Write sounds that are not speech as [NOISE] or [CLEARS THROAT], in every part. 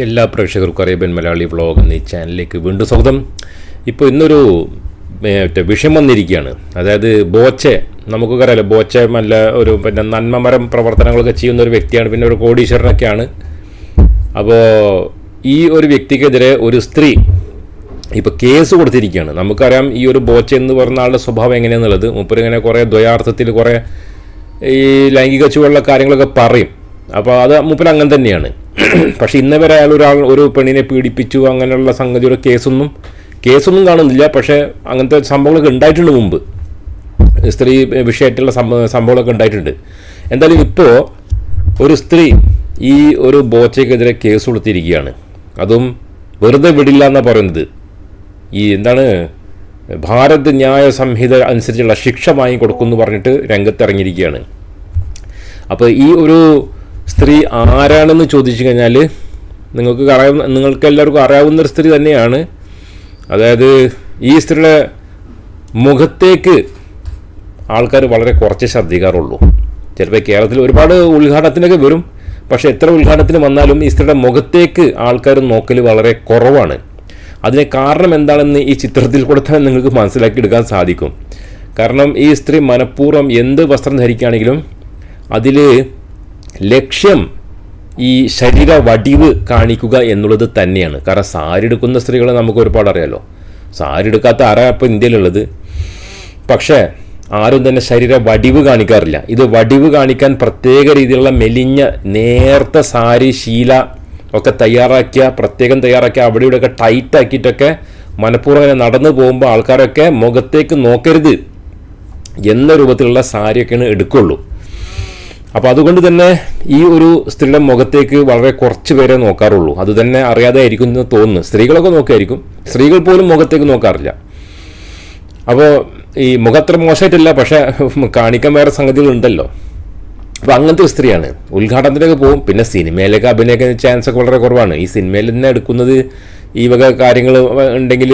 എല്ലാ പ്രേക്ഷകർക്കും Arabian Malayali vlog എന്നീ ചാനലിലേക്ക് വീണ്ടും സ്വാഗതം. ഇപ്പോൾ ഇന്നൊരു മറ്റേ വിഷയം വന്നിരിക്കുകയാണ്. അതായത് ബോച്ചെ നമുക്കൊക്കെ അറിയാലോ ബോച്ചെ നല്ല ഒരു പിന്നെ നന്മമരം പ്രവർത്തനങ്ങളൊക്കെ ചെയ്യുന്ന ഒരു വ്യക്തിയാണ്. പിന്നെ ഒരു കോടീശ്വരനൊക്കെയാണ്. അപ്പോൾ ഈ ഒരു വ്യക്തിക്കെതിരെ ഒരു സ്ത്രീ ഇപ്പോൾ കേസ് കൊടുത്തിരിക്കുകയാണ്. നമുക്കറിയാം ഈ ഒരു ബോച്ച എന്ന് പറഞ്ഞ ആളുടെ സ്വഭാവം എങ്ങനെയാണെന്നുള്ളത് മുപ്പര് ഇങ്ങനെ കുറേ ദ്വയാർത്ഥത്തിൽ കുറേ ഈ ലൈംഗിക ചുവടുള്ള കാര്യങ്ങളൊക്കെ പറയും. അപ്പോൾ അത് മുപ്പിൽ അങ്ങനെ തന്നെയാണ്. [CLEARS THROAT] പക്ഷേ ഇന്ന് വരെ അയാൾ ഒരാൾ ഒരു പെണ്ണിനെ പീഡിപ്പിച്ചു അങ്ങനെയുള്ള സംഗതിയുടെ കേസൊന്നും കേസൊന്നും കാണുന്നില്ല. പക്ഷേ അങ്ങനത്തെ സംഭവങ്ങളൊക്കെ ഉണ്ടായിട്ടുണ്ട് മുമ്പ്. സ്ത്രീ വിഷയമായിട്ടുള്ള സംഭവ സംഭവങ്ങളൊക്കെ ഉണ്ടായിട്ടുണ്ട്. എന്തായാലും ഇപ്പോൾ ഒരു സ്ത്രീ ഈ ഒരു ബോച്ചയ്ക്കെതിരെ കേസ് കൊടുത്തിരിക്കുകയാണ്. അതും വെറുതെ വിടില്ല എന്നാണ് പറയുന്നത്. ഈ എന്താണ് ഭാരത് ന്യായ സംഹിത അനുസരിച്ചുള്ള ശിക്ഷ വാങ്ങി കൊടുക്കുമെന്ന് പറഞ്ഞിട്ട് രംഗത്തിറങ്ങിയിരിക്കുകയാണ്. അപ്പോൾ ഈ ഒരു സ്ത്രീ ആരാണെന്ന് ചോദിച്ചു കഴിഞ്ഞാൽ നിങ്ങൾക്ക് അറിയാവുന്ന നിങ്ങൾക്ക് എല്ലാവർക്കും അറിയാവുന്ന ഒരു സ്ത്രീ തന്നെയാണ്. അതായത് ഈ സ്ത്രീയുടെ മുഖത്തേക്ക് ആൾക്കാർ വളരെ കുറച്ച് ശ്രദ്ധിക്കാറുള്ളൂ. ചിലപ്പോൾ കേരളത്തിൽ ഒരുപാട് ഉദ്ഘാടനത്തിനൊക്കെ വരും പക്ഷേ എത്ര ഉദ്ഘാടനത്തിന് വന്നാലും ഈ സ്ത്രീയുടെ മുഖത്തേക്ക് ആൾക്കാർ നോക്കൽ വളരെ കുറവാണ്. അതിന് കാരണം എന്താണെന്ന് ഈ ചിത്രത്തിൽ കൂടെ തന്നെ നിങ്ങൾക്ക് മനസ്സിലാക്കിയെടുക്കാൻ സാധിക്കും. കാരണം ഈ സ്ത്രീ മനഃപൂർവം എന്ത് വസ്ത്രം ധരിക്കുകയാണെങ്കിലും അതിൽ ലക്ഷ്യം ഈ ശരീര വടിവ് കാണിക്കുക എന്നുള്ളത് തന്നെയാണ്. കാരണം സാരി എടുക്കുന്ന സ്ത്രീകളെ നമുക്ക് ഒരുപാട് അറിയാലോ. സാരി എടുക്കാത്ത ആരാ ഇപ്പോൾ ഇന്ത്യയിലുള്ളത്? പക്ഷേ ആരും തന്നെ ശരീര വടിവ് കാണിക്കാറില്ല. ഇത് വടിവ് കാണിക്കാൻ പ്രത്യേക രീതിയിലുള്ള മെലിഞ്ഞ നേർത്ത സാരി ശീല ഒക്കെ തയ്യാറാക്കിയ പ്രത്യേകം തയ്യാറാക്കിയ അവിടെ ഇവിടെയൊക്കെ ടൈറ്റ് ആക്കിയിട്ടൊക്കെ മനഃപൂർവം ഇങ്ങനെ നടന്നു പോകുമ്പോൾ ആൾക്കാരൊക്കെ മുഖത്തേക്ക് നോക്കരുത് എന്ന രൂപത്തിലുള്ള സാരിയൊക്കെയാണ് എടുക്കുള്ളൂ. അപ്പോൾ അതുകൊണ്ട് തന്നെ ഈ ഒരു സ്ത്രീയുടെ മുഖത്തേക്ക് വളരെ കുറച്ച് പേരെ നോക്കാറുള്ളൂ. അത് തന്നെ അറിയാതെ ആയിരിക്കും എന്ന് തോന്നുന്നു. സ്ത്രീകളൊക്കെ നോക്കിയായിരിക്കും. സ്ത്രീകൾ പോലും മുഖത്തേക്ക് നോക്കാറില്ല. അപ്പോൾ ഈ മുഖത്ര മോശമായിട്ടില്ല പക്ഷേ കാണിക്കാൻ വേറെ സംഗതികളുണ്ടല്ലോ. അപ്പോൾ അങ്ങനത്തെ ഒരു സ്ത്രീയാണ്. ഉദ്ഘാടനത്തിനൊക്കെ പോകും. പിന്നെ സിനിമയിലേക്ക് അഭിനയിക്കുന്ന ചാൻസ് ഒക്കെ വളരെ കുറവാണ്. ഈ സിനിമയിൽ തന്നെ എടുക്കുന്നത് ഈ വക കാര്യങ്ങൾ ഉണ്ടെങ്കിൽ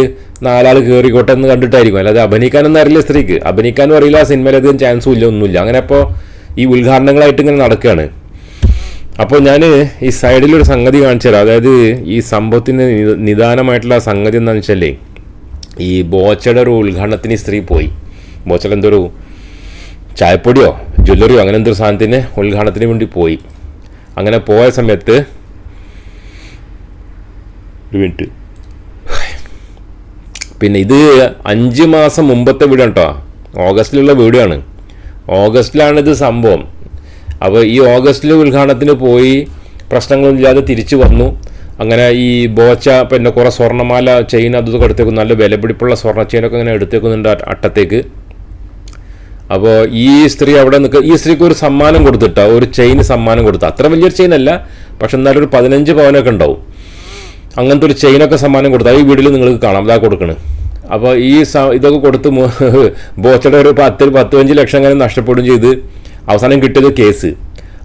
നാലാൾ കയറിക്കോട്ടെ എന്ന് കണ്ടിട്ടായിരിക്കും. അല്ലാതെ അഭിനയിക്കാനൊന്നും അറിയില്ല സ്ത്രീക്ക്. അഭിനയിക്കാനും അറിയില്ല സിനിമയിലധികം ചാൻസും ഇല്ല ഒന്നുമില്ല. അങ്ങനെ അപ്പോൾ ഈ ഉദ്ഘാടനങ്ങളായിട്ട് ഇങ്ങനെ നടക്കുകയാണ് അപ്പോൾ ഞാൻ ഈ സൈഡിലൊരു സംഗതി കാണിച്ചു തരാം. അതായത് ഈ സംഭവത്തിന് നി- നിദാനമായിട്ടുള്ള സംഗതി എന്താണെന്ന് വെച്ചാലേ ഈ ബോച്ചയുടെ ഒരു ഉദ്ഘാടനത്തിന് സ്ത്രീ പോയി. ബോച്ചയുടെ എന്തോ ഒരു ചായപ്പൊടിയോ ജ്വല്ലറിയോ അങ്ങനെ എന്തൊരു സാധനത്തിന് ഉദ്ഘാടനത്തിന് വേണ്ടി പോയി. അങ്ങനെ പോയ സമയത്ത് ഒരു മിനിറ്റ്. പിന്നെ ഇത് അഞ്ച് മാസം മുമ്പത്തെ വീഡിയോ കേട്ടോ. ഓഗസ്റ്റിലുള്ള വീടാണ്. ഓഗസ്റ്റിലാണ് ഇത് സംഭവം. അപ്പോൾ ഈ ഓഗസ്റ്റിൽ ഉദ്ഘാടനത്തിന് പോയി പ്രശ്നങ്ങളൊന്നുമില്ലാതെ തിരിച്ചു വന്നു. അങ്ങനെ ഈ ബോച്ച പിന്നെ കുറേ സ്വർണമാല ചെയിൻ അതൊക്കെ എടുത്തേക്കും നല്ല വിലപിടിപ്പുള്ള സ്വർണ ചെയിനൊക്കെ അങ്ങനെ എടുത്തേക്കുന്നുണ്ട് അട്ടത്തേക്ക്. അപ്പോൾ ഈ സ്ത്രീ അവിടെ നിൽക്കുക ഈ സ്ത്രീക്ക് ഒരു സമ്മാനം കൊടുത്തിട്ട ഒരു ചെയിൻ സമ്മാനം കൊടുത്ത. അത്ര വലിയൊരു ചെയിൻ അല്ല പക്ഷെ എന്നാലും ഒരു പതിനഞ്ച് പവനൊക്കെ ഉണ്ടാവും. അങ്ങനത്തെ ഒരു ചെയിനൊക്കെ സമ്മാനം കൊടുത്താൽ ഈ വീഡിയോയിൽ നിങ്ങൾക്ക് കാണാം. അതാ കൊടുക്കണ്. അപ്പോൾ ഈ ഇതൊക്കെ കൊടുത്ത് [LAUGHS] ബോച്ചയുടെ ഒരു പത്ത് പത്ത് പതിനഞ്ച് ലക്ഷം അങ്ങനെ നഷ്ടപ്പെടും ചെയ്ത് അവസാനം കിട്ടിയത് കേസ്.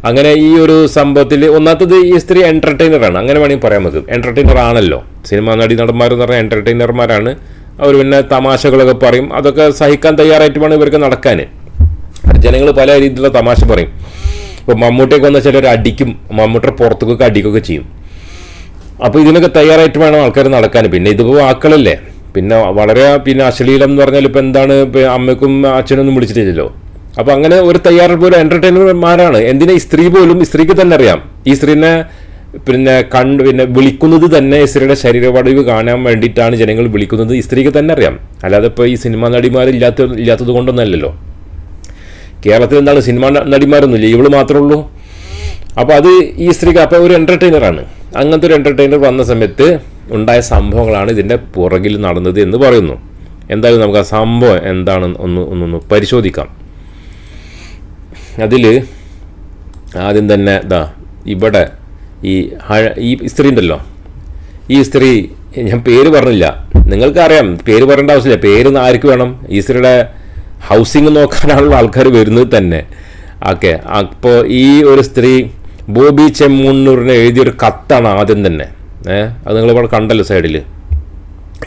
അങ്ങനെ ഈ ഒരു സംഭവത്തിൽ ഒന്നാമത്തത് ഈ സ്ത്രീ എന്റർടൈനറാണ് അങ്ങനെ വേണമെങ്കിൽ പറയാൻ നമുക്ക്. എന്റർടൈനർ ആണല്ലോ. സിനിമ നടി നടന്മാരെന്ന് പറഞ്ഞാൽ എന്റർടൈനർമാരാണ് അവർ പിന്നെ തമാശകളൊക്കെ പറയും. അതൊക്കെ സഹിക്കാൻ തയ്യാറായിട്ട് വേണം ഇവർക്ക് നടക്കാൻ ജനങ്ങൾ പല രീതിയിലുള്ള തമാശ പറയും. ഇപ്പോൾ മമ്മൂട്ടിയൊക്കെ വന്ന ചിലർ അടിക്കും. മമ്മൂട്ടിയുടെ പുറത്തേക്കൊക്കെ അടിക്കുകയൊക്കെ ചെയ്യും. അപ്പോൾ ഇതിനൊക്കെ തയ്യാറായിട്ട് വേണം ആൾക്കാർ നടക്കാൻ പിന്നെ ഇതിപ്പോൾ വാക്കുകളല്ലേ പിന്നെ വളരെ പിന്നെ അശ്ലീലം എന്ന് പറഞ്ഞാൽ ഇപ്പം എന്താണ് അമ്മയ്ക്കും അച്ഛനൊന്നും വിളിച്ചിട്ടില്ലല്ലോ. അപ്പോൾ അങ്ങനെ ഒരു തയ്യാറെടുപ്പ് ഒരു എന്റർടൈനർമാരാണ് എന്തിനാ ഈ സ്ത്രീ പോലും ഈ സ്ത്രീക്ക് തന്നെ അറിയാം. ഈ സ്ത്രീനെ പിന്നെ കണ്ട് പിന്നെ വിളിക്കുന്നത് തന്നെ ഈ സ്ത്രീയുടെ ശരീരവടിവ് കാണാൻ വേണ്ടിയിട്ടാണ് ജനങ്ങൾ വിളിക്കുന്നത്. ഈ സ്ത്രീക്ക് തന്നെ അറിയാം. അല്ലാതെ ഇപ്പോൾ ഈ സിനിമാ നടിമാർ ഇല്ലാത്ത ഇല്ലാത്തത് കൊണ്ടൊന്നല്ലല്ലോ. കേരളത്തിൽ എന്താണ് സിനിമാ നടിമാരൊന്നുമില്ല. ഇവൾ മാത്രമേ ഉള്ളൂ. അപ്പോൾ അത് ഈ സ്ത്രീക്ക് അപ്പോൾ ഒരു എന്റർടൈനറാണ് അങ്ങനത്തെ ഒരു എന്റർടൈനർ വന്ന സമയത്ത് ഉണ്ടായ സംഭവങ്ങളാണ് ഇതിന്റെ പുറകിൽ നടന്നത് എന്ന് പറയുന്നു. എന്തായാലും നമുക്ക് ആ സംഭവം എന്താണെന്ന് ഒന്ന് ഒന്നൊന്ന് പരിശോധിക്കാം. അതിൽ ആദ്യം തന്നെ ഇതാ ഇവിടെ ഈ ഹഴ- ഈ സ്ത്രീ ഉണ്ടല്ലോ. ഈ സ്ത്രീ ഞാൻ പേര് പറഞ്ഞില്ല. നിങ്ങൾക്കറിയാം പേര് പറയേണ്ട ആവശ്യമില്ല. പേര് ആർക്ക് വേണം? ഈ സ്ത്രീയുടെ ഹൗസിംഗ് നോക്കാനുള്ള ആൾക്കാർ വരുന്നത് തന്നെ. ഓക്കെ അപ്പോൾ ഈ ഒരു സ്ത്രീ ബോബി ചെമ്മൂണ്ണൂറിന് എഴുതിയൊരു കത്താണ് ആദ്യം തന്നെ. ഏഹ് അത് നിങ്ങളിവിടെ കണ്ടല്ലോ സൈഡിൽ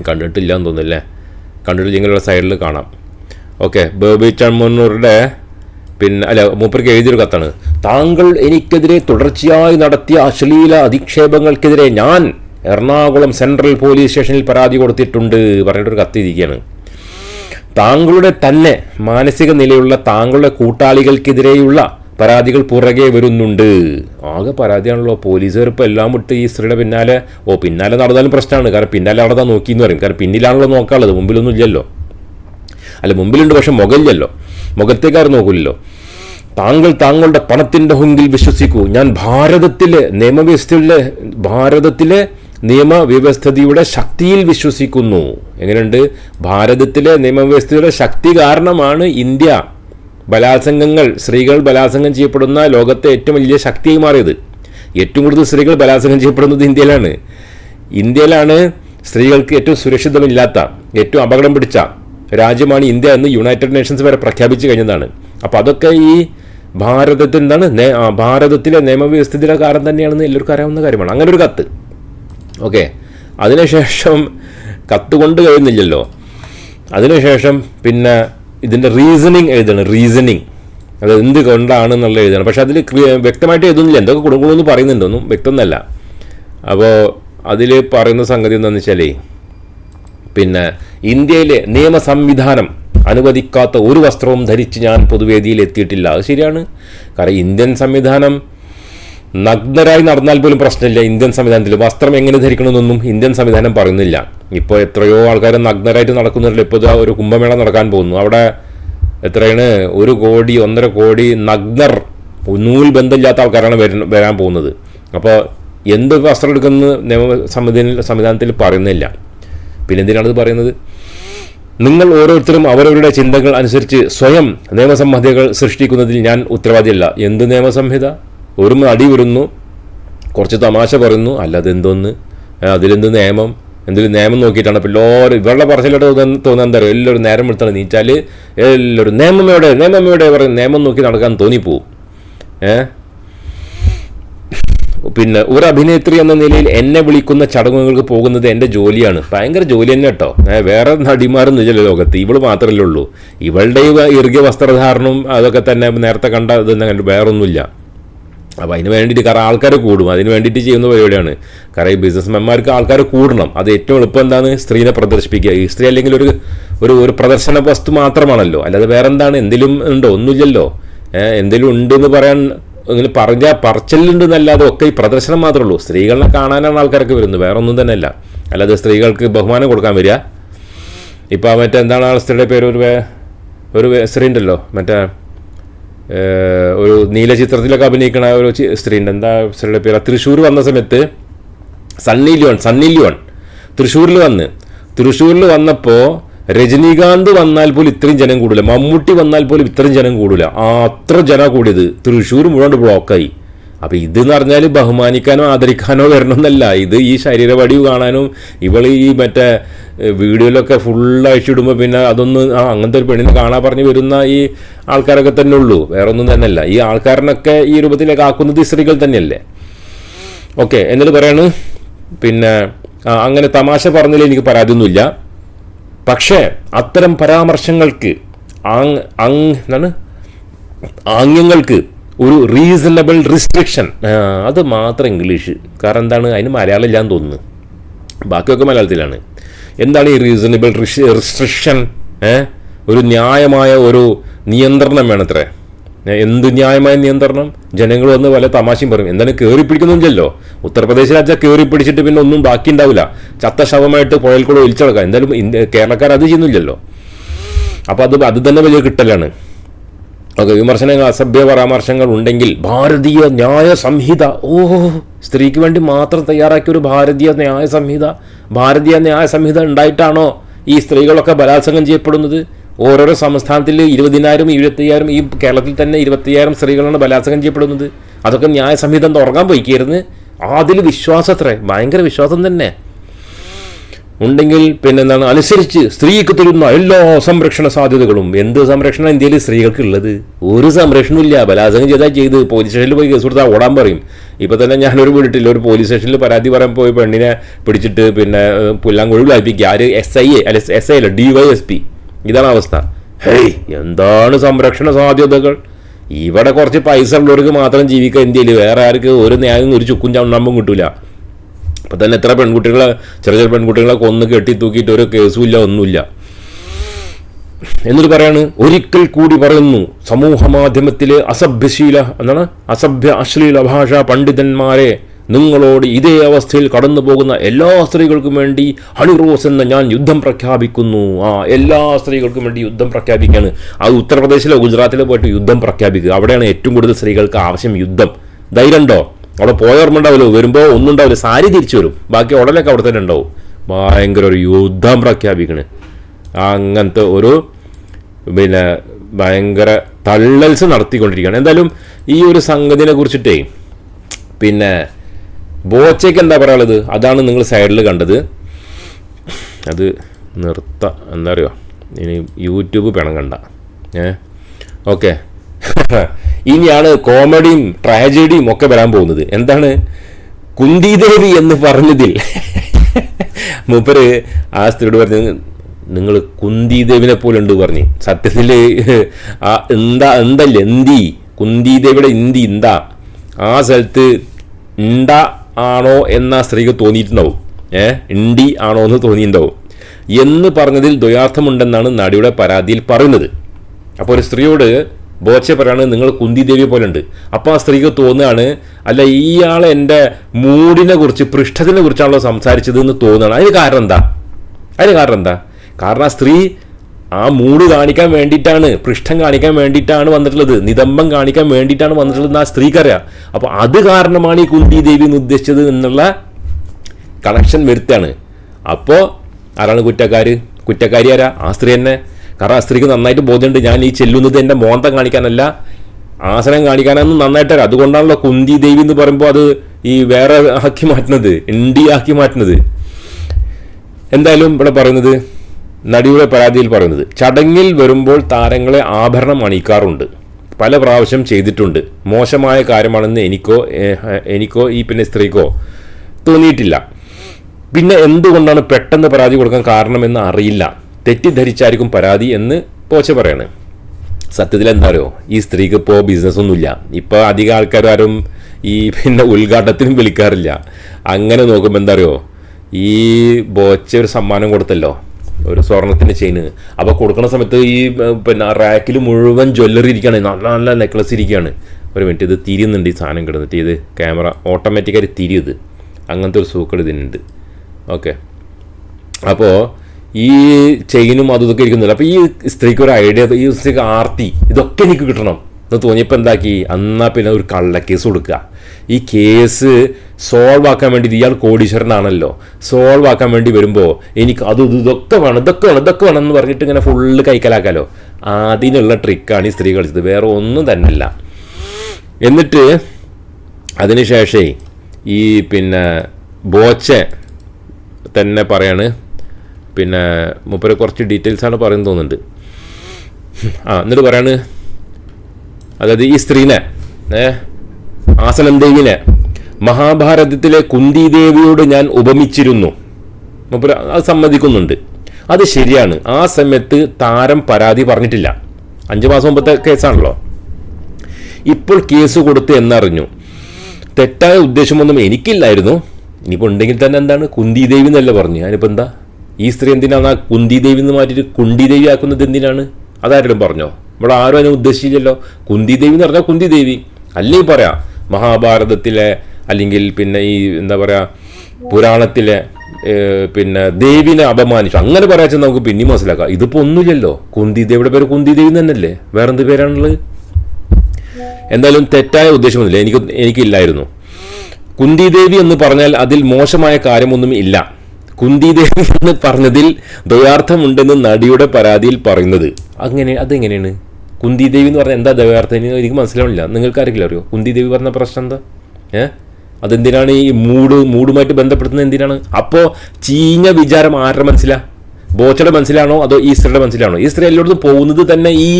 കണ്ടിട്ടില്ല എന്ന് തോന്നുന്നില്ലേ കണ്ടിട്ടില്ലെങ്കിലുള്ള സൈഡിൽ കാണാം. ഓക്കെ ബേബി ചെമ്മണ്ണൂറിന്റെ പിന്നെ അല്ല മൂപ്പർക്ക് എഴുതിയൊരു കത്താണ്. താങ്കൾ എനിക്കെതിരെ തുടർച്ചയായി നടത്തിയ അശ്ലീല അധിക്ഷേപങ്ങൾക്കെതിരെ ഞാൻ എറണാകുളം സെൻട്രൽ പോലീസ് സ്റ്റേഷനിൽ പരാതി കൊടുത്തിട്ടുണ്ട് പറഞ്ഞിട്ടൊരു കത്ത് ഇരിക്കുകയാണ് താങ്കളുടെ തന്നെ മാനസിക നിലയുള്ള താങ്കളുടെ കൂട്ടാളികൾക്കെതിരെയുള്ള പരാതികൾ പുറകെ വരുന്നുണ്ട്. ആകെ പരാതിയാണല്ലോ. പോലീസുകാർ ഇപ്പോൾ എല്ലാം വിട്ട് ഈ സ്ത്രീയുടെ പിന്നാലെ ഓ പിന്നാലെ നടന്നാലും പ്രശ്നമാണ്. കാരണം പിന്നാലെ നടന്നാൽ നോക്കി എന്ന് പറയും. കാരണം പിന്നിലാണല്ലോ നോക്കാനുള്ളത്. മുമ്പിലൊന്നും ഇല്ലല്ലോ. അല്ല മുമ്പിലുണ്ട് പക്ഷെ മുഖമില്ലല്ലോ. മുഖത്തേക്കാർ നോക്കില്ലല്ലോ താങ്കൾ താങ്കളുടെ പണത്തിന്റെ ഹുങ്കിൽ വിശ്വസിക്കൂ. ഞാൻ ഭാരതത്തിലെ നിയമവ്യവസ്ഥയിലെ ഭാരതത്തിലെ നിയമവ്യവസ്ഥതയുടെ ശക്തിയിൽ വിശ്വസിക്കുന്നു. എങ്ങനെയുണ്ട്? ഭാരതത്തിലെ നിയമവ്യവസ്ഥയുടെ ശക്തി കാരണമാണ് ഇന്ത്യ. ബലാത്സംഗങ്ങൾ സ്ത്രീകൾ ബലാത്സംഗം ചെയ്യപ്പെടുന്ന ലോകത്തെ ഏറ്റവും വലിയ ശക്തിയായി മാറിയത്. ഏറ്റവും കൂടുതൽ സ്ത്രീകൾ ബലാത്സംഗം ചെയ്യപ്പെടുന്നത് ഇന്ത്യയിലാണ്. ഇന്ത്യയിലാണ് സ്ത്രീകൾക്ക് ഏറ്റവും സുരക്ഷിതമില്ലാത്ത ഏറ്റവും അപകടം പിടിച്ച രാജ്യമാണ് ഇന്ത്യ എന്ന് യുണൈറ്റഡ് നേഷൻസ് വരെ പ്രഖ്യാപിച്ചു കഴിഞ്ഞതാണ്. അപ്പോൾ അതൊക്കെ ഈ ഭാരതത്തിൽ എന്താണ്? ഭാരതത്തിലെ നിയമവ്യവസ്ഥിതിയുടെ കാരണം തന്നെയാണെന്ന് എല്ലാവർക്കും അറിയാവുന്ന കാര്യമാണ്. അങ്ങനെ ഒരു കത്ത്. ഓക്കെ. അതിനുശേഷം കത്ത് കൊണ്ട് കഴിയുന്നില്ലല്ലോ. അതിനുശേഷം പിന്നെ ഇതിന്റെ റീസണിങ് എഴുതണം. റീസണിങ് അത് എന്ത് കൊണ്ടാണെന്നുള്ള എഴുതണം. പക്ഷെ അതിൽ വ്യക്തമായിട്ട് എഴുതുന്നില്ല. എന്തൊക്കെ കുടുംബങ്ങളൊന്നും പറയുന്നുണ്ടൊന്നും വ്യക്തമൊന്നല്ല. അപ്പോൾ അതിൽ പറയുന്ന സംഗതി എന്താണെന്ന് വെച്ചാലേ പിന്നെ ഇന്ത്യയിലെ നിയമ സംവിധാനം അനുവദിക്കാത്ത ഒരു വസ്ത്രവും ധരിച്ച് ഞാൻ പൊതുവേദിയിൽ എത്തിയിട്ടില്ല. അത് ശരിയാണ്. കാരണം ഇന്ത്യൻ സംവിധാനം നഗ്നരായി നടന്നാൽ പോലും പ്രശ്നമില്ല. ഇന്ത്യൻ സംവിധാനത്തിൽ വസ്ത്രം എങ്ങനെ ധരിക്കണമെന്നൊന്നും ഇന്ത്യൻ സംവിധാനം പറയുന്നില്ല. ഇപ്പോൾ എത്രയോ ആൾക്കാർ നഗ്നരായിട്ട് നടക്കുന്നുണ്ടല്ലോ. ഇപ്പോൾ ഒരു കുംഭമേള നടക്കാൻ പോകുന്നു. അവിടെ എത്രയാണ്? ഒരു കോടി ഒന്നര കോടി നഗ്നർ നൂൽ ബന്ധമില്ലാത്ത ആൾക്കാരാണ് വര- വരാൻ പോകുന്നത്. അപ്പോൾ എന്ത് വസ്ത്രം എടുക്കുന്ന നിയമ സംവിധാന സംവിധാനത്തിൽ പറയുന്നില്ല. പിന്നെ എന്തിനാണ് ഇത് പറയുന്നത്? നിങ്ങൾ ഓരോരുത്തരും അവരവരുടെ ചിന്തകൾ അനുസരിച്ച് സ്വയം നിയമസംഹിതകൾ സൃഷ്ടിക്കുന്നതിൽ ഞാൻ ഉത്തരവാദിയല്ല. എന്ത് നിയമസംഹിത? ഒരു അടി വരുന്നു കുറച്ച് തമാശ പറയുന്നു. അല്ലാതെ എന്തോന്ന്? ഏ, അതിലെന്ത് നിയമം? എന്തെങ്കിലും നിയമം നോക്കിയിട്ടാണ് അപ്പോൾ എല്ലാവരും ഇവരുടെ പറച്ചിലോട്ട് തോന്നാൻ എന്താ പറയുക എല്ലാവരും നേരം എടുത്താണ് നീച്ചാൽ എല്ലാവരും നിയമം എവിടെ? നിയമം എവിടെ? പറയും. നിയമം നോക്കി നടക്കാൻ തോന്നിപ്പോവും. ഏഹ് പിന്നെ ഒരു അഭിനേത്രി എന്ന നിലയിൽ എന്നെ വിളിക്കുന്ന ചടങ്ങുകൾക്ക് പോകുന്നത് എന്റെ ജോലിയാണ്. ഭയങ്കര ജോലി തന്നെ കേട്ടോ. ഏ, വേറെ നടിമാരൊന്നും ഇല്ലല്ലോ ലോകത്ത്. ഇവൾ മാത്രമല്ലേ ഉള്ളൂ. ഇവളുടെ ഇറുകിയ വസ്ത്രധാരണവും അതൊക്കെ തന്നെ നേരത്തെ കണ്ട ഇതൊന്നും വേറൊന്നുമില്ല. അപ്പോൾ അതിന് വേണ്ടിയിട്ട് കാരണം ആൾക്കാർ കൂടും. അതിന് വേണ്ടിയിട്ട് ചെയ്യുന്ന പരിപാടിയാണ്. കാരണം ഈ ബിസിനസ്മാൻമാർക്ക് ആൾക്കാർ കൂടണം. അത് ഏറ്റവും എളുപ്പം എന്താണ്? സ്ത്രീനെ പ്രദർശിപ്പിക്കുക. ഈ സ്ത്രീ അല്ലെങ്കിൽ ഒരു ഒരു ഒരു പ്രദർശന വസ്തു മാത്രമാണല്ലോ. അല്ലാതെ വേറെ എന്താണ് എന്തെങ്കിലും ഉണ്ടോ? ഒന്നുമില്ലല്ലോ. എന്തെങ്കിലും ഉണ്ടെന്ന് പറയാൻ ഇങ്ങനെ പറഞ്ഞാൽ പറച്ചലുണ്ടെന്നല്ലാതെ ഒക്കെ ഈ പ്രദർശനം മാത്രമേ ഉള്ളൂ. സ്ത്രീകളെ കാണാനാണ് ആൾക്കാർക്ക് വരുന്നത്. വേറെ ഒന്നും തന്നെ അല്ല അല്ലാതെ സ്ത്രീകൾക്ക് ബഹുമാനം കൊടുക്കാൻ വരിക. ഇപ്പോൾ മറ്റേ എന്താണ് ആ സ്ത്രീയുടെ പേര്? ഒരു ഒരു സ്ത്രീ ഉണ്ടല്ലോ. മറ്റേ ഒരു നീലചിത്രത്തിലൊക്കെ അഭിനയിക്കണ ഒരു സ്ത്രീയുണ്ട്. എന്താ സ്ത്രീയുടെ പേര്? തൃശ്ശൂർ വന്ന സമയത്ത് സണ്ണി ലിയോൺ സണ്ണി ലിയോൺ തൃശ്ശൂരിൽ വന്ന്. തൃശ്ശൂരിൽ വന്നപ്പോൾ രജനീകാന്ത് വന്നാൽ പോലും ഇത്രയും ജനം കൂടില്ല മമ്മൂട്ടി വന്നാൽ പോലും ഇത്രയും ജനം കൂടില്ല അത്ര ജനം കൂടിയത്. തൃശ്ശൂർ മുഴുവൻ ബ്ലോക്കായി. അപ്പോൾ ഇതെന്ന് പറഞ്ഞാൽ ബഹുമാനിക്കാനോ ആദരിക്കാനോ വരണമെന്നല്ല. ഇത് ഈ ശരീരവടി കാണാനും ഇവൾ ഈ മറ്റേ വീഡിയോയിലൊക്കെ ഫുൾ അഴിച്ചിടുമ്പോൾ പിന്നെ അതൊന്ന് ആ അങ്ങനത്തെ ഒരു പെണ്ണിനെ കാണാൻ പറഞ്ഞ് വരുന്ന ഈ ആൾക്കാരൊക്കെ തന്നെ ഉള്ളൂ. വേറെ ഒന്നും തന്നെയല്ല. ഈ ആൾക്കാരനൊക്കെ ഈ രൂപത്തിലേക്ക് ആക്കുന്നത് സ്ത്രീകൾ തന്നെയല്ലേ? ഓക്കെ എന്നിട്ട് പറയാണ് പിന്നെ അങ്ങനെ തമാശ പറഞ്ഞതിൽ എനിക്ക് പരാതിയൊന്നുമില്ല. പക്ഷേ അത്തരം പരാമർശങ്ങൾക്ക് ആങ് അങ് എന്താണ്? ആംഗ്യങ്ങൾക്ക് ഒരു റീസണബിൾ റിസ്ട്രിക്ഷൻ അത് മാത്രം ഇംഗ്ലീഷ്. കാരണം എന്താണ്? അതിന് മലയാളം ഇല്ലാന്ന് തോന്നുന്നു. ബാക്കിയൊക്കെ മലയാളത്തിലാണ്. എന്താണ് ഈ റീസണബിൾ റിസ്ട്രിക്ഷൻ ഒരു ന്യായമായ ഒരു നിയന്ത്രണം വേണത്രേ. എന്ത് ന്യായമായ നിയന്ത്രണം? ജനങ്ങൾ വന്ന് പല തമാശയും പറയും. എന്താണ് കയറി പിടിക്കുന്നില്ലല്ലോ ഉത്തർപ്രദേശ് അച്ഛാ കയറി പിടിച്ചിട്ട് പിന്നെ ഒന്നും ബാക്കി ഉണ്ടാവില്ല. ചത്ത ശവമായിട്ട് പുഴയിൽ കൂടെ ഒലിച്ചടക്കാം. എന്തായാലും കേരളക്കാർ അത് ചെയ്യുന്നില്ലല്ലോ. അപ്പോൾ അത് അത് തന്നെ വലിയ കിട്ടലാണ്. ഓക്കെ വിമർശനങ്ങൾ അസഭ്യ പരാമർശങ്ങൾ ഉണ്ടെങ്കിൽ ഭാരതീയ ന്യായ സംഹിത. ഓ സ്ത്രീക്ക് വേണ്ടി മാത്രം തയ്യാറാക്കിയ ഒരു ഭാരതീയ ന്യായ സംഹിത. ഭാരതീയ ന്യായ സംഹിത ഉണ്ടായിട്ടാണോ ഈ സ്ത്രീകളൊക്കെ ബലാത്സംഗം ചെയ്യപ്പെടുന്നത്? ഓരോരോ സംസ്ഥാനത്തിൽ ഇരുപതിനായിരം ഇരുപത്തയ്യായിരം ഈ കേരളത്തിൽ തന്നെ ഇരുപത്തയ്യായിരം സ്ത്രീകളാണ് ബലാത്സംഗം ചെയ്യപ്പെടുന്നത്. അതൊക്കെ ന്യായ സംഹിത തുറക്കാൻ പോയിക്കായിരുന്നു അതിൽ വിശ്വാസത്രേ ഭയങ്കര വിശ്വാസം തന്നെ. ഉണ്ടെങ്കിൽ പിന്നെന്താണ്? അനുസരിച്ച് സ്ത്രീക്ക് തരുന്ന എല്ലാ സംരക്ഷണ സാധ്യതകളും എന്ത് സംരക്ഷണം ഇന്ത്യയിൽ സ്ത്രീകൾക്ക് ഉള്ളത് ഒരു സംരക്ഷണമില്ല ബലാത്സംഗം ചെയ്താൽ ചെയ്ത്. പോലീസ് സ്റ്റേഷനിൽ പോയി കേസ് കൊടുത്താൽ ഓടാൻ പറയും. ഇപ്പം തന്നെ ഞാനൊരു വീട്ടിൽ ഒരു പോലീസ് സ്റ്റേഷനിൽ പരാതി പറയാൻ പോയി പെണ്ണിനെ പിടിച്ചിട്ട് പിന്നെ പുല്ലാങ്കുഴി വായിപ്പിക്കുക ആര്? എസ് ഐ എ അല്ല എസ് ഐ അല്ല ഡി വൈ എസ് പി ഇതാണ് അവസ്ഥ. ഹേയ് എന്താണ് സംരക്ഷണ സാധ്യതകൾ? ഇവിടെ കുറച്ച് പൈസ ഉള്ളവർക്ക് മാത്രം ജീവിക്കുക ഇന്ത്യയിൽ വേറെ ആർക്ക് ഒരു ന്യായം ഒരു ചുക്കും ചണ്ണാമ്പും കിട്ടൂല. അപ്പം തന്നെ എത്ര പെൺകുട്ടികളെ ചെറിയ ചെറിയ പെൺകുട്ടികളെ കൊന്ന് കെട്ടി തൂക്കിയിട്ട് ഒരു കേസുമില്ല ഒന്നുമില്ല. എന്നിട്ട് പറയാണ് ഒരിക്കൽ കൂടി പറയുന്നു സമൂഹ മാധ്യമത്തിലെ അസഭ്യശീല എന്നാണ്. അസഭ്യ അശ്ലീല ഭാഷ പണ്ഡിതന്മാരെ നിങ്ങളോട് ഇതേ അവസ്ഥയിൽ കടന്നു പോകുന്ന എല്ലാ സ്ത്രീകൾക്കും വേണ്ടി ഹണിറോസ് എന്ന ഞാൻ യുദ്ധം പ്രഖ്യാപിക്കുന്നു. ആ എല്ലാ സ്ത്രീകൾക്കും വേണ്ടി യുദ്ധം പ്രഖ്യാപിക്കുകയാണ്. അത് ഉത്തർപ്രദേശിലോ ഗുജറാത്തിലോ പോയിട്ട് യുദ്ധം പ്രഖ്യാപിക്കുക. അവിടെയാണ് ഏറ്റവും കൂടുതൽ സ്ത്രീകൾക്ക് ആവശ്യം യുദ്ധം. ധൈര്യമുണ്ടോ? അവിടെ പോയ ഓർമ്മ ഉണ്ടാവില്ലോ വരുമ്പോൾ ഒന്നും ഉണ്ടാവില്ല സാരി തിരിച്ചു വരും. ബാക്കി ഉടലൊക്കെ അവിടെ തന്നെ ഉണ്ടാവും. ഭയങ്കര ഒരു യുദ്ധം പ്രഖ്യാപിക്കണ്. അങ്ങനത്തെ ഒരു പിന്നെ ഭയങ്കര തള്ളൽസ് നടത്തിക്കൊണ്ടിരിക്കുകയാണ്. എന്തായാലും ഈ ഒരു സംഗതിനെ കുറിച്ചിട്ടേ പിന്നെ ബോച്ചയ്ക്ക് എന്താ പറയാനുള്ളത്? അതാണ് നിങ്ങൾ സൈഡിൽ കണ്ടത്. അത് നിർത്ത. എന്താ പറയുക ഇനി യൂട്യൂബ് പിണം കണ്ട ഏ? ഓക്കെ. [LAUGHS] ഇനിയാണ് കോമഡിയും ട്രാജഡിയും ഒക്കെ വരാൻ പോകുന്നത്. എന്താണ്? കുന്തിദേവി എന്ന് പറഞ്ഞതിൽ [LAUGHS] മൂപ്പര് ആ സ്ത്രീയോട് പറഞ്ഞു നിങ്ങൾ കുന്തിദേവിനെ പോലെ ഉണ്ട് പറഞ്ഞു. സത്യത്തിൽ ആ എന്താ എന്തല്ല എന്തി കുന്തിദേവിയുടെ ഇന്തി എന്താ ആ സ്ഥലത്ത് ഇണ്ട ആണോ എന്ന സ്ത്രീക്ക് തോന്നിയിട്ടുണ്ടാവും. ഏ? ഇണ്ടി ആണോ എന്ന് തോന്നിയിട്ടുണ്ടാവും. എന്ന് പറഞ്ഞതിൽ ദ്വയാർത്ഥമുണ്ടെന്നാണ് നടിയുടെ പരാതിയിൽ പറയുന്നത്. അപ്പോൾ ഒരു സ്ത്രീയോട് ബോച്ചെ പറയാണ് നിങ്ങൾ കുന്തി ദേവി പോലെ ഉണ്ട് അപ്പോൾ ആ സ്ത്രീക്ക് തോന്നുകയാണ് അല്ല ഇയാൾ എന്റെ മൂടിനെ കുറിച്ച് പൃഷ്ഠത്തിനെ കുറിച്ചാണല്ലോ സംസാരിച്ചത് എന്ന് തോന്നുകയാണ്. അതിന് കാരണം എന്താ? അതിന് കാരണം എന്താ? കാരണം ആ സ്ത്രീ ആ മൂട് കാണിക്കാൻ വേണ്ടിയിട്ടാണ് പൃഷ്ഠം കാണിക്കാൻ വേണ്ടിയിട്ടാണ് വന്നിട്ടുള്ളത് നിതംബം കാണിക്കാൻ വേണ്ടിയിട്ടാണ് വന്നിട്ടുള്ളത് ആ സ്ത്രീക്കറിയാം അപ്പോൾ അത് കാരണമാണ് ഈ കുന്തി ദേവി എന്ന് ഉദ്ദേശിച്ചത് എന്നുള്ള കണക്ഷൻ വരുത്താണ് അപ്പോൾ ആരാണ് കുറ്റക്കാർ കുറ്റക്കാരി ആരാ? ആ സ്ത്രീ തന്നെ. കാരണം ആ സ്ത്രീക്ക് നന്നായിട്ട് ബോധ്യമുണ്ട്. ഞാൻ ഈ ചെല്ലുന്നത് എന്റെ മോന്തം കാണിക്കാനല്ല ആസനം കാണിക്കാനാണ് നന്നായിട്ട് അതുകൊണ്ടാണല്ലോ കുന്തി ദേവി എന്ന് പറയുമ്പോൾ അത് ഈ വേറെ ആക്കി മാറ്റുന്നത് ഇണ്ടി ആക്കി മാറ്റുന്നത്. എന്തായാലും ഇവിടെ പറയുന്നത് നടിയുടെ പരാതിയിൽ പറയുന്നത് ചടങ്ങിൽ വരുമ്പോൾ താരങ്ങളെ ആഭരണം അണിയിക്കാറുണ്ട്. പല പ്രാവശ്യം ചെയ്തിട്ടുണ്ട്. മോശമായ കാര്യമാണെന്ന് എനിക്കോ എനിക്കോ ഈ പിന്നെ സ്ത്രീക്കോ തോന്നിയിട്ടില്ല. പിന്നെ എന്തുകൊണ്ടാണ് പെട്ടെന്ന് പരാതി കൊടുക്കാൻ കാരണമെന്ന് അറിയില്ല. തെറ്റിദ്ധരിച്ചായിരിക്കും പരാതി എന്ന് പോച്ച പറയാണ്. സത്യത്തിൽ എന്താ ഈ സ്ത്രീക്ക് ഇപ്പോൾ ബിസിനസ് ഒന്നുമില്ല ഇപ്പോൾ അധികം ആൾക്കാരും ഈ പിന്നെ ഉദ്ഘാടനത്തിനും വിളിക്കാറില്ല. അങ്ങനെ നോക്കുമ്പോൾ എന്താ അറിയോ ഈ ബോച്ച ഒരു സമ്മാനം കൊടുത്തല്ലോ ഒരു സ്വർണത്തിന്റെ ചെയിന്. അപ്പോൾ കൊടുക്കുന്ന സമയത്ത് ഈ പിന്നെ റാക്കിൽ മുഴുവൻ ജ്വല്ലറി ഇരിക്കുകയാണ്. നല്ല നല്ല നെക്ലസ് ഇരിക്കുകയാണ്. ഒരു മിനിറ്റ് ഇത് തിരിയുന്നുണ്ട് ഈ സാധനം കിടന്നിട്ട് ഇത് ക്യാമറ ഓട്ടോമാറ്റിക്കായി തിരിയത് അങ്ങനത്തെ ഒരു സൂക്കട് ഇതിനുണ്ട്. ഓക്കെ. അപ്പോൾ ഈ ചെയിനും അതും ഇതൊക്കെ ഇരിക്കുന്നില്ല അപ്പോൾ ഈ സ്ത്രീക്ക് ഒരു ഐഡിയ ഈ സ്ത്രീക്ക് ആർത്തി ഇതൊക്കെ എനിക്ക് കിട്ടണം. എന്ന് തോന്നിയപ്പോൾ എന്താക്കി? എന്നാൽ പിന്നെ ഒരു കള്ളക്കേസ് കൊടുക്കുക ഈ കേസ് സോൾവ് ആക്കാൻ വേണ്ടി ഇയാൾ കോടീശ്വരനാണല്ലോ. സോൾവ് ആക്കാൻ വേണ്ടി വരുമ്പോൾ എനിക്ക് അത് ഇത് ഇതൊക്കെ വേണം ഇതൊക്കെ വേണം ഇതൊക്കെ വേണം എന്ന് പറഞ്ഞിട്ട് ഇങ്ങനെ ഫുള്ള് കൈക്കലാക്കാലോ. അതിനുള്ള ട്രിക്കാണ് ഈ സ്ത്രീ കളിച്ചത്. വേറെ ഒന്നും തന്നെയല്ല. എന്നിട്ട് അതിനുശേഷേ ഈ പിന്നെ ബോച്ച തന്നെ പറയാണ് പിന്നെ മൂപ്പര് കുറച്ച് ഡീറ്റെയിൽസ് ആണ് പറയുന്നത് തോന്നുന്നുണ്ട്. ആ എന്നിട്ട് പറയാണ് അതായത് ഈ സ്ത്രീനെ ഏ ആസനം ദേവിനെ മഹാഭാരതത്തിലെ കുന്തി ദേവിയോട് ഞാൻ ഉപമിച്ചിരുന്നു. മൂപ്പര് അത് സമ്മതിക്കുന്നുണ്ട്. അത് ശരിയാണ്. ആ സമയത്ത് താരം പരാതി പറഞ്ഞിട്ടില്ല. അഞ്ച് മാസം മുമ്പത്തെ കേസാണല്ലോ. ഇപ്പോൾ കേസ് കൊടുത്ത് എന്നറിഞ്ഞു. തെറ്റായ ഉദ്ദേശമൊന്നും എനിക്കില്ലായിരുന്നു. ഇനിയിപ്പോൾ ഉണ്ടെങ്കിൽ തന്നെ എന്താണ്? കുന്തി ദേവി എന്നല്ല പറഞ്ഞു. ഞാനിപ്പോൾ എന്താ? ഈ സ്ത്രീ എന്തിനാണ് ആ കുന്തി ദേവി എന്ന് മാറ്റിയിട്ട് കുണ്ടി ദേവി ആക്കുന്നത് എന്തിനാണ്? അതാരും പറഞ്ഞോ? ഇവിടെ ആരും അതിനെ ഉദ്ദേശിച്ചില്ലല്ലോ. കുന്തി ദേവി എന്ന് പറഞ്ഞാൽ കുന്തി ദേവി അല്ലെങ്കിൽ പറയാം? മഹാഭാരതത്തിലെ അല്ലെങ്കിൽ പിന്നെ ഈ എന്താ പറയുക പുരാണത്തിലെ പിന്നെ ദേവിനെ അപമാനിച്ചു. അങ്ങനെ പറയാച്ചാൽ നമുക്ക് പിന്നെയും മനസ്സിലാക്കാം. ഇതിപ്പോൾ ഒന്നുമില്ലല്ലോ. കുന്തി ദേവിയുടെ പേര് കുന്തി ദേവി തന്നെയല്ലേ? വേറെന്ത് പേരാണുള്ളത്? എന്തായാലും തെറ്റായ ഉദ്ദേശമൊന്നുമില്ല എനിക്ക് എനിക്കില്ലായിരുന്നു. കുന്തിദേവി എന്ന് പറഞ്ഞാൽ അതിൽ മോശമായ കാര്യമൊന്നും ഇല്ല. കുന്തിദേവി എന്ന് പറഞ്ഞതിൽ ദ്വയാർത്ഥമുണ്ടെന്ന് നടിയുടെ പരാതിയിൽ പറയുന്നത്. അങ്ങനെ അതെങ്ങനെയാണ്? കുന്തിദേവി എന്ന് പറഞ്ഞാൽ എന്താ ദ്വയാർത്ഥം എനിക്ക് മനസ്സിലാവില്ല നിങ്ങൾക്ക് ആരെങ്കിലും അറിയോ? കുന്തിദേവി പറഞ്ഞ പ്രശ്നം എന്താ? ഏ? അതെന്തിനാണ് ഈ മൂഡ് മൂഡുമായിട്ട് ബന്ധപ്പെടുത്തുന്നത് എന്തിനാണ്? അപ്പോൾ ചീഞ്ഞ വിചാരം ആരുടെ മനസ്സിലാണ് ബോച്ചയുടെ മനസ്സിലാണോ അതോ ഈ സ്ത്രീയുടെ മനസ്സിലാണോ? ഈ സ്ത്രീ എല്ലായിടത്തും പോകുന്നത് തന്നെ ഈ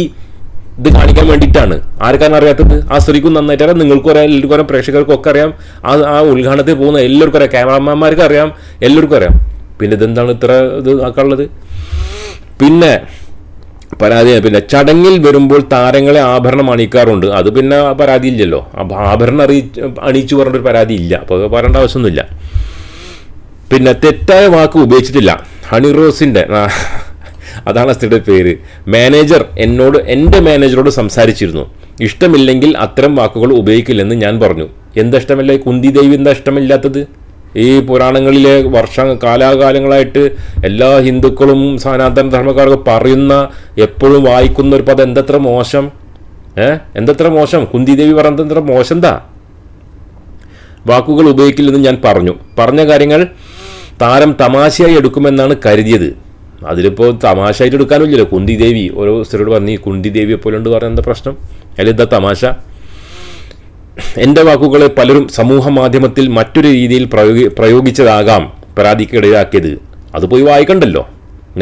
ഇത് കാണിക്കാൻ വേണ്ടിയിട്ടാണ്. ആർക്കാണ് അറിയാത്തത്? ആ സ്ത്രീക്കും നന്നായിട്ട്. അറിയാം നിങ്ങൾക്കും അറിയാം എല്ലാവർക്കും അറിയാം പ്രേക്ഷകർക്കും ഒക്കെ അറിയാം. ആ ആ ഉദ്ഘാടനത്തിൽ പോകുന്ന എല്ലാവർക്കും അറിയാം. ക്യാമറമാന്മാർക്ക് അറിയാം എല്ലാവർക്കും അറിയാം. പിന്നെ ഇതെന്താണ് ഇത്ര ഇത് ആക്കാനുള്ളത്? പിന്നെ പരാതി പിന്നെ ചടങ്ങിൽ വരുമ്പോൾ താരങ്ങളെ ആഭരണം അണിയിക്കാറുണ്ട്. അത് പിന്നെ പരാതിയില്ലല്ലോ അപ്പൊ ആഭരണം അറിയി അണിയിച്ചു പറഞ്ഞൊരു പരാതി ഇല്ല. അപ്പോൾ പറയേണ്ട ആവശ്യമൊന്നുമില്ല. പിന്നെ തെറ്റായ വാക്ക് ഉപയോഗിച്ചിട്ടില്ല. ഹണി റോസിന്റെ അതാണ് സ്ത്രീയുടെ പേര്. മാനേജർ എന്നോട് എന്റെ മാനേജറോട് സംസാരിച്ചിരുന്നു. ഇഷ്ടമില്ലെങ്കിൽ അത്തരം വാക്കുകൾ ഉപയോഗിക്കില്ലെന്ന് ഞാൻ പറഞ്ഞു. എന്താ ഇഷ്ടമല്ല കുന്തി ദേവി എന്താ ഇഷ്ടമില്ലാത്തത്? ഈ പുരാണങ്ങളിലെ വർഷ കാലാകാലങ്ങളായിട്ട് എല്ലാ ഹിന്ദുക്കളും സനാതന ധർമ്മക്കാർക്കും പറയുന്ന എപ്പോഴും വായിക്കുന്ന ഒരു പദം എന്തത്ര മോശം? ഏ? എന്തത്ര മോശം? കുന്തി ദേവി പറഞ്ഞത് എത്ര മോശം എന്താ വാക്കുകൾ ഉപയോഗിക്കില്ലെന്ന് ഞാൻ പറഞ്ഞു. പറഞ്ഞ കാര്യങ്ങൾ താരം തമാശയായി എടുക്കുമെന്നാണ് കരുതിയത്. അതിലിപ്പോൾ തമാശയായിട്ട് എടുക്കാനില്ലല്ലോ കുന്തി ദേവി ഓരോ സ്ത്രീയോട് പറഞ്ഞു ഈ കുന്തി ദേവിയെ പോലെ ഉണ്ട് പറഞ്ഞ എന്താ പ്രശ്നം? അതിൽ എന്താ തമാശ? എന്റെ വാക്കുകളെ പലരും സമൂഹ മാധ്യമത്തിൽ മറ്റൊരു രീതിയിൽ പ്രയോഗി പ്രയോഗിച്ചതാകാം പരാതിക്കിടയാക്കിയത്. അത് പോയി വായിക്കണ്ടല്ലോ.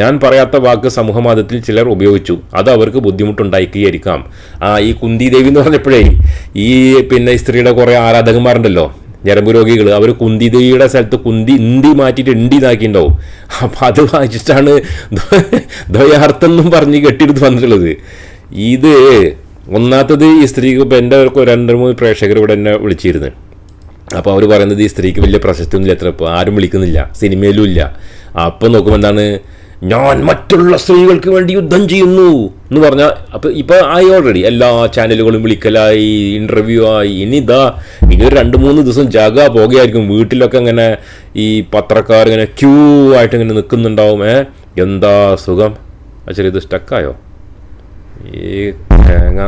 ഞാൻ പറയാത്ത വാക്ക് സമൂഹ മാധ്യമത്തിൽ ചിലർ ഉപയോഗിച്ചു. അത് അവർക്ക് ബുദ്ധിമുട്ടുണ്ടാക്കിയായിരിക്കാം ആ ഈ കുന്തി ദേവി എന്ന് പറഞ്ഞപ്പോഴേ ഈ പിന്നെ സ്ത്രീയുടെ കുറേ ആരാധകന്മാരുണ്ടല്ലോ. ഞരമ്പ് രോഗികൾ അവർ കുന്തിതയുടെ സ്ഥലത്ത് കുന്തി ഇന്തി മാറ്റിയിട്ട് ഇണ്ടി ഇതാക്കിയിട്ടുണ്ടാവും. അപ്പം അത് വായിച്ചിട്ടാണ് ദ്വയാർത്ഥം എന്നും പറഞ്ഞ് കെട്ടിയെടുത്ത് വന്നിട്ടുള്ളത്. ഇത് ഒന്നാത്തത് ഈ സ്ത്രീക്ക് ഇപ്പം എന്റെ രണ്ട് മൂന്ന് പ്രേക്ഷകർ ഇവിടെ എന്നെ വിളിച്ചിരുന്നു. അപ്പോൾ അവർ പറയുന്നത് ഈ സ്ത്രീക്ക് വലിയ പ്രശസ്തിയൊന്നുമില്ല എത്ര ആരും വിളിക്കുന്നില്ല സിനിമയിലും ഇല്ല. അപ്പം നോക്കുമ്പോൾ എന്താണ് ഞാൻ മറ്റുള്ള സ്ത്രീകൾക്ക് വേണ്ടി യുദ്ധം ചെയ്യുന്നു എന്ന് പറഞ്ഞാൽ അപ്പോൾ ഇപ്പോൾ ആയി ഓൾറെഡി എല്ലാ ചാനലുകളും വിളിക്കലായി ഇന്റർവ്യൂ ആയി. ഇനി ഇതാ ഇനി ഒരു രണ്ട് മൂന്ന് ദിവസം ജാഗ പോകുകയായിരിക്കും. വീട്ടിലൊക്കെ ഇങ്ങനെ ഈ പത്രക്കാർ ഇങ്ങനെ ക്യൂ ആയിട്ട് ഇങ്ങനെ നിൽക്കുന്നുണ്ടാവും. ഏ? എന്താ സുഖം? അച്ഛൻ ഇത് സ്റ്റക്കായോ ഈ തേങ്ങ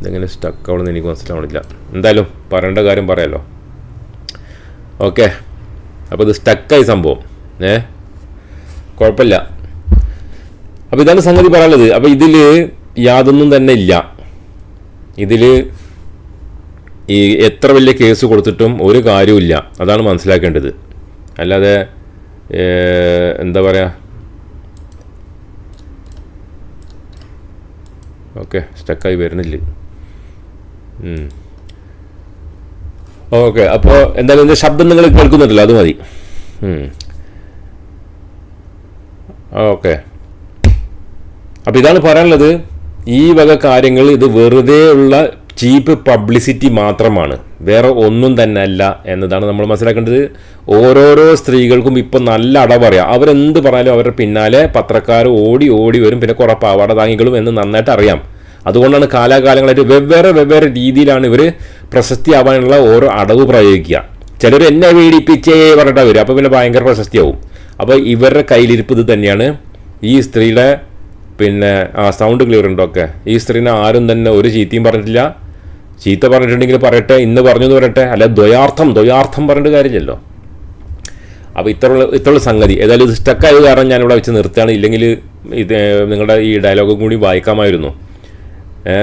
ഇതെങ്ങനെ സ്റ്റക്ക് ആവണമെന്ന് എനിക്ക് മനസ്സിലാവണില്ല. എന്തായാലും പറയേണ്ട കാര്യം പറയാലോ. ഓക്കെ. അപ്പോൾ ഇത് സ്റ്റക്കായി സംഭവം. ഏ? കുഴപ്പമില്ല. അപ്പോൾ ഇതാണ് സംഗതി പറയാനുള്ളത്. അപ്പോൾ ഇതിൽ യാതൊന്നും തന്നെ ഇല്ല. ഇതിൽ ഈ എത്ര വലിയ കേസ് കൊടുത്തിട്ടും ഒരു കാര്യമില്ല അതാണ് മനസ്സിലാക്കേണ്ടത്. അല്ലാതെ എന്താ പറയുക ഓക്കെ സ്റ്റക്കായി വരുന്നില്ല. ഓക്കെ അപ്പോൾ എന്തായാലും എന്റെ ശബ്ദം നിങ്ങൾ കേൾക്കുന്നുണ്ടല്ലോ അത് മതി. ഓക്കെ. അപ്പോൾ ഇതാണ് പറയാനുള്ളത്. ഈ വക കാര്യങ്ങൾ ഇത് വെറുതെ ഉള്ള ചീപ്പ് പബ്ലിസിറ്റി മാത്രമാണ്. വേറെ ഒന്നും തന്നെ അല്ല എന്നതാണ് നമ്മൾ മനസ്സിലാക്കേണ്ടത്. ഓരോരോ സ്ത്രീകൾക്കും ഇപ്പം നല്ല അട പറയാം അവരെന്ത് പറഞ്ഞാലും അവരുടെ പിന്നാലെ പത്രക്കാർ ഓടി ഓടി വരും. പിന്നെ കുറേ പാവാട താങ്ങികളും എന്ന് നന്നായിട്ട് അറിയാം. അതുകൊണ്ടാണ് കാലാകാലങ്ങളായിട്ട് വെവ്വേറെ വെവ്വേറെ രീതിയിലാണ് ഇവർ പ്രശസ്തിയാവാനുള്ള ഓരോ അടവ് പ്രയോഗിക്കുക. ചിലർ എന്നെ പീഡിപ്പിച്ചേ പറഞ്ഞിട്ടാണ് വരും അപ്പോൾ പിന്നെ ഭയങ്കര പ്രശസ്തിയാവും. അപ്പോൾ ഇവരുടെ കയ്യിലിരിപ്പ് ഇത് തന്നെയാണ് ഈ സ്ത്രീയുടെ പിന്നെ ആ സൗണ്ട് ക്ലിയർ ഉണ്ടോ ഒക്കെ? ഈ സ്ത്രീനെ ആരും തന്നെ ഒരു ചീത്തയും പറഞ്ഞിട്ടില്ല. ചീത്ത പറഞ്ഞിട്ടുണ്ടെങ്കിൽ പറയട്ടെ ഇന്ന് പറഞ്ഞു എന്ന് പറയട്ടെ. അല്ല ദ്വയാർത്ഥം ദ്വയാർത്ഥം പറഞ്ഞിട്ട് കാര്യമില്ലല്ലോ. അപ്പോൾ ഇത്രയുള്ള ഇത്രയുള്ള സംഗതി. ഏതായാലും ഇത് സ്റ്റക്കായത് കാരണം ഞാനിവിടെ വെച്ച് നിർത്തുകയാണ്. ഇല്ലെങ്കിൽ ഇത് നിങ്ങളുടെ ഈ ഡയലോഗും കൂടി വായിക്കാമായിരുന്നു. ഏ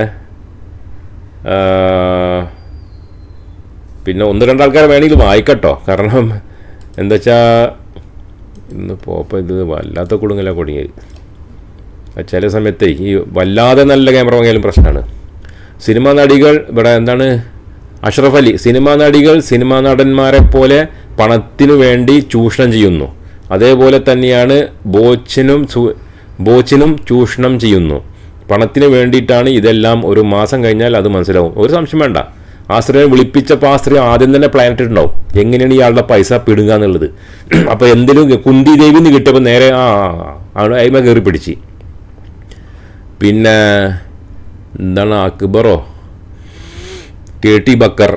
പിന്നെ ഒന്ന് രണ്ടാൾക്കാരെ വേണമെങ്കിൽ വായിക്കട്ടോ. കാരണം എന്താ വെച്ചാൽ ഇന്ന് പോപ്പം ഇത് വല്ലാത്ത കുടുങ്ങല കുടുങ്ങിയത്. ചില സമയത്ത് ഈ വല്ലാതെ നല്ല ക്യാമറ വാങ്ങിയാലും പ്രശ്നമാണ് സിനിമാ നടികൾ ഇവിടെ എന്താണ്? അഷ്റഫ് അലി. സിനിമാ നടികൾ സിനിമാ നടന്മാരെ പോലെ പണത്തിനു വേണ്ടി ചൂഷണം ചെയ്യുന്നു. അതേപോലെ തന്നെയാണ് ബോച്ചിനും ബോച്ചിനും ചൂഷണം ചെയ്യുന്നു. പണത്തിന് വേണ്ടിയിട്ടാണ് ഇതെല്ലാം ഒരു മാസം കഴിഞ്ഞാൽ അത് മനസ്സിലാവും. ഒരു സംശയം വേണ്ട. ആ സ്ത്രീയെ വിളിപ്പിച്ചപ്പോൾ ആ സ്ത്രീ ആദ്യം തന്നെ പ്ലാൻ ഇട്ടിട്ടുണ്ടാവും. എങ്ങനെയാണ് ഇയാളുടെ പൈസ പിടുക എന്നുള്ളത്. അപ്പോൾ എന്തെങ്കിലും കുന്തി ദേവി എന്ന് കിട്ടിയപ്പോൾ നേരെ ആ അയിമ കയറി പിടിച്ച്. പിന്നെ എന്താണ് അക്ബറോ? K T Bakkar.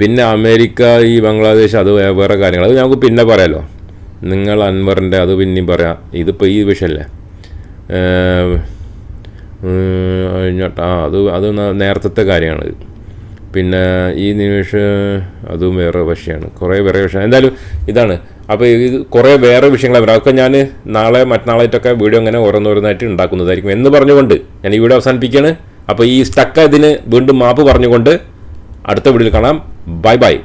പിന്നെ അമേരിക്ക ഈ ബംഗ്ലാദേശ് അത് വേറെ കാര്യങ്ങൾ അത് ഞങ്ങൾക്ക് പിന്നെ പറയാമല്ലോ നിങ്ങൾ അൻവറിന്റെ അത് പിന്നെയും പറയാം. ഇതിപ്പോൾ ഈ വിഷയമല്ലേ ആ അത് അത് നേരത്തെ കാര്യമാണ് പിന്നെ ഈ നിമിഷം അതും വേറെ വിഷയമാണ്. കുറേ വേറെ വിഷയം. എന്തായാലും ഇതാണ്. അപ്പോൾ ഇത് കുറേ വേറെ വിഷയങ്ങൾ വരാം അതൊക്കെ ഞാൻ നാളെ മറ്റന്നാളായിട്ടൊക്കെ വീഡിയോ അങ്ങനെ ഓരോന്നോരോന്നായിട്ട് ഉണ്ടാക്കുന്നതായിരിക്കും എന്ന് പറഞ്ഞുകൊണ്ട് ഞാൻ ഈ വീഡിയോ അവസാനിപ്പിക്കുകയാണ്. അപ്പോൾ ഈ സ്റ്റക്ക് ഇതിന് വീണ്ടും മാപ്പ് പറഞ്ഞുകൊണ്ട് അടുത്ത വീഡിയോയിൽ കാണാം. Bye bye